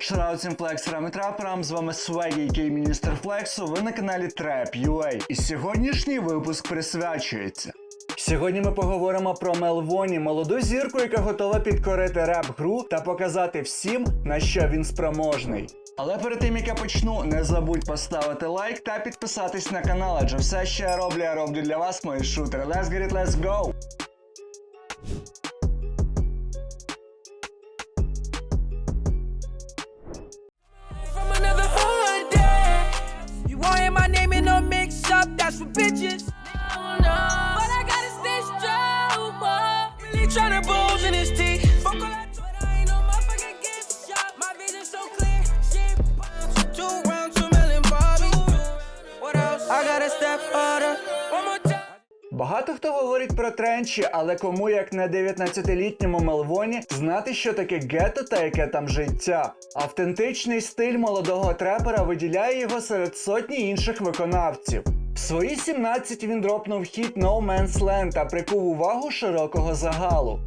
Шрау цим флексерам і траперам, з вами Свегі, який міністр флексу, ви на каналі Trap UA. І сьогоднішній випуск присвячується. Сьогодні ми поговоримо про Мелвоні, молоду зірку, яка готова підкорити реп-гру та показати всім, на що він спроможний. Але перед тим як я почну, не забудь поставити лайк та підписатись на канал, адже все, що я роблю, я роблю для вас, мої шутери. Let's get it, let's go! For bitches. No, no. But I got a stitch strong. Really tryna bulge in his teeth. Fuck all that Twitter, ain't no motherfucking gift shop. My vision so clear. Shit, bounce. Two rounds, two million Bobby. What else? I gotta step harder. One more time. Багато хто говорить про тренчі, але кому як не 19-літньому Мелвоні знати, що таке гетто та яке там життя. Автентичний стиль молодого трепера виділяє його серед сотні інших виконавців. В свої 17 він дропнув хіт No Man's Land та прикув увагу широкого загалу.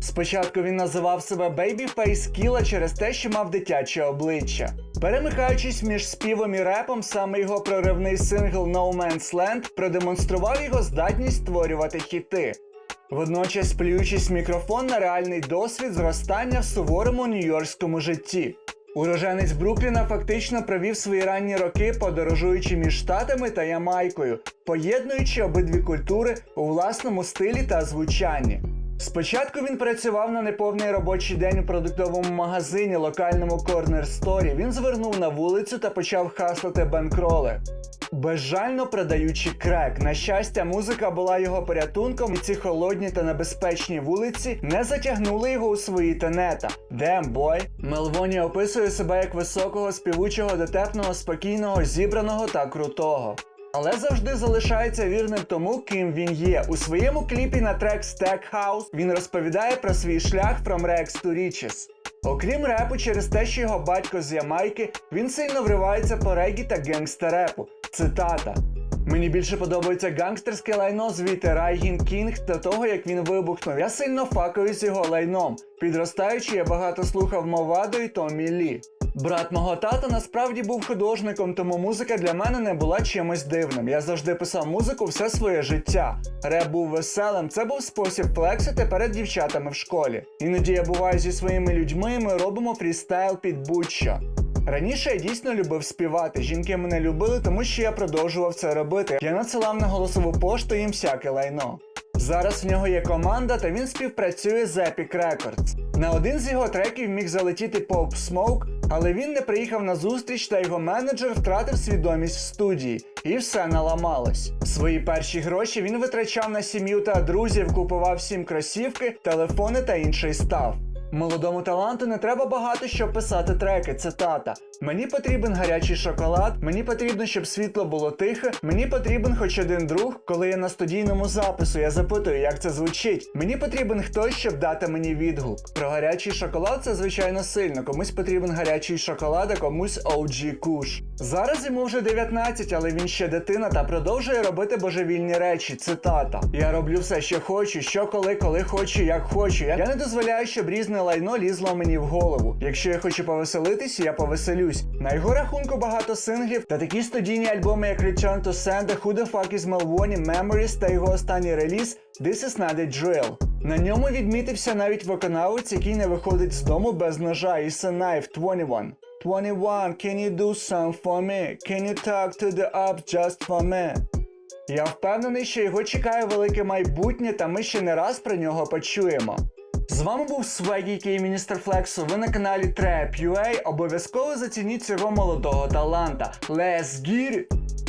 Спочатку він називав себе Babyface Killa через те, що мав дитяче обличчя. Перемикаючись між співом і репом, саме його проривний сингл No Man's Land продемонстрував його здатність створювати хіти. Водночас плюючись мікрофон на реальний досвід зростання в суворому нью-йоркському житті. Уроженець Брукліна фактично провів свої ранні роки, подорожуючи між штатами та Ямайкою, поєднуючи обидві культури у власному стилі та звучанні. Спочатку він працював на неповний робочий день у продуктовому магазині, локальному корнер сторі. Він звернув на вулицю та почав хаслити бенкроли. Безжально продаючи крек. На щастя, музика була його порятунком, і ці холодні та небезпечні вулиці не затягнули його у свої тенета. Дем бой. Мелвоні описує себе як високого, співучого, дотепного, спокійного, зібраного та крутого. Але завжди залишається вірним тому, ким він є. У своєму кліпі на трек Stack House він розповідає про свій шлях from Rex to Riches. Окрім репу, через те, що його батько з Ямайки, він сильно вривається по регі та генгста-репу. Цитата. Мені більше подобається гангстерське лайно звідти Райгін Кінг та того, як він вибухнув. Я сильно факаю з його лайном. Підростаючи, я багато слухав Мовадо і Томмі Лі. Брат мого тата насправді був художником, тому музика для мене не була чимось дивним. Я завжди писав музику все своє життя. Реп був веселим, це був спосіб флексити перед дівчатами в школі. Іноді я буваю зі своїми людьми, і ми робимо фрістайл під будь-що. Раніше я дійсно любив співати. Жінки мене любили, тому що я продовжував це робити. Я надсилав на голосову пошту їм всяке лайно. Зараз в нього є команда, та він співпрацює з Epic Records. На один з його треків міг залетіти Pop Smoke, але він не приїхав на зустріч, та його менеджер втратив свідомість в студії, і все наламалось. Свої перші гроші він витрачав на сім'ю та друзів, купував всім кросівки, телефони та інший став. Молодому таланту не треба багато щоб писати треки, цитата. Мені потрібен гарячий шоколад, мені потрібно, щоб світло було тихе, мені потрібен хоч один друг, коли я на студійному запису, я запитую, як це звучить. Мені потрібен хтось, щоб дати мені відгук. Про гарячий шоколад це звичайно сильно. Комусь потрібен гарячий шоколад, а комусь OG Kush. Зараз йому вже 19, але він ще дитина та продовжує робити божевільні речі. Цитата. Я роблю все, що хочу, що коли, коли хочу, як хочу. Я не дозволяю, щоб різне лайно лізло мені в голову. Якщо я хочу повеселитись, я повеселюсь. На його рахунку багато синглів та такі студійні альбоми, як Return to Sender, Who the Fuck is Melvoni, Memories та його останній реліз This is not a drill. На ньому відмітився навіть виконавець, який не виходить з дому без ножа, a knife 21. 21, can you do some for me? Can you talk to the ups just for me? Я впевнений, що його чекає велике майбутнє, та ми ще не раз про нього почуємо. З вами був Свегі, який міністр Флексу. Ви на каналі Trap.ua. Обов'язково зацініть цього молодого таланта. Let's get it!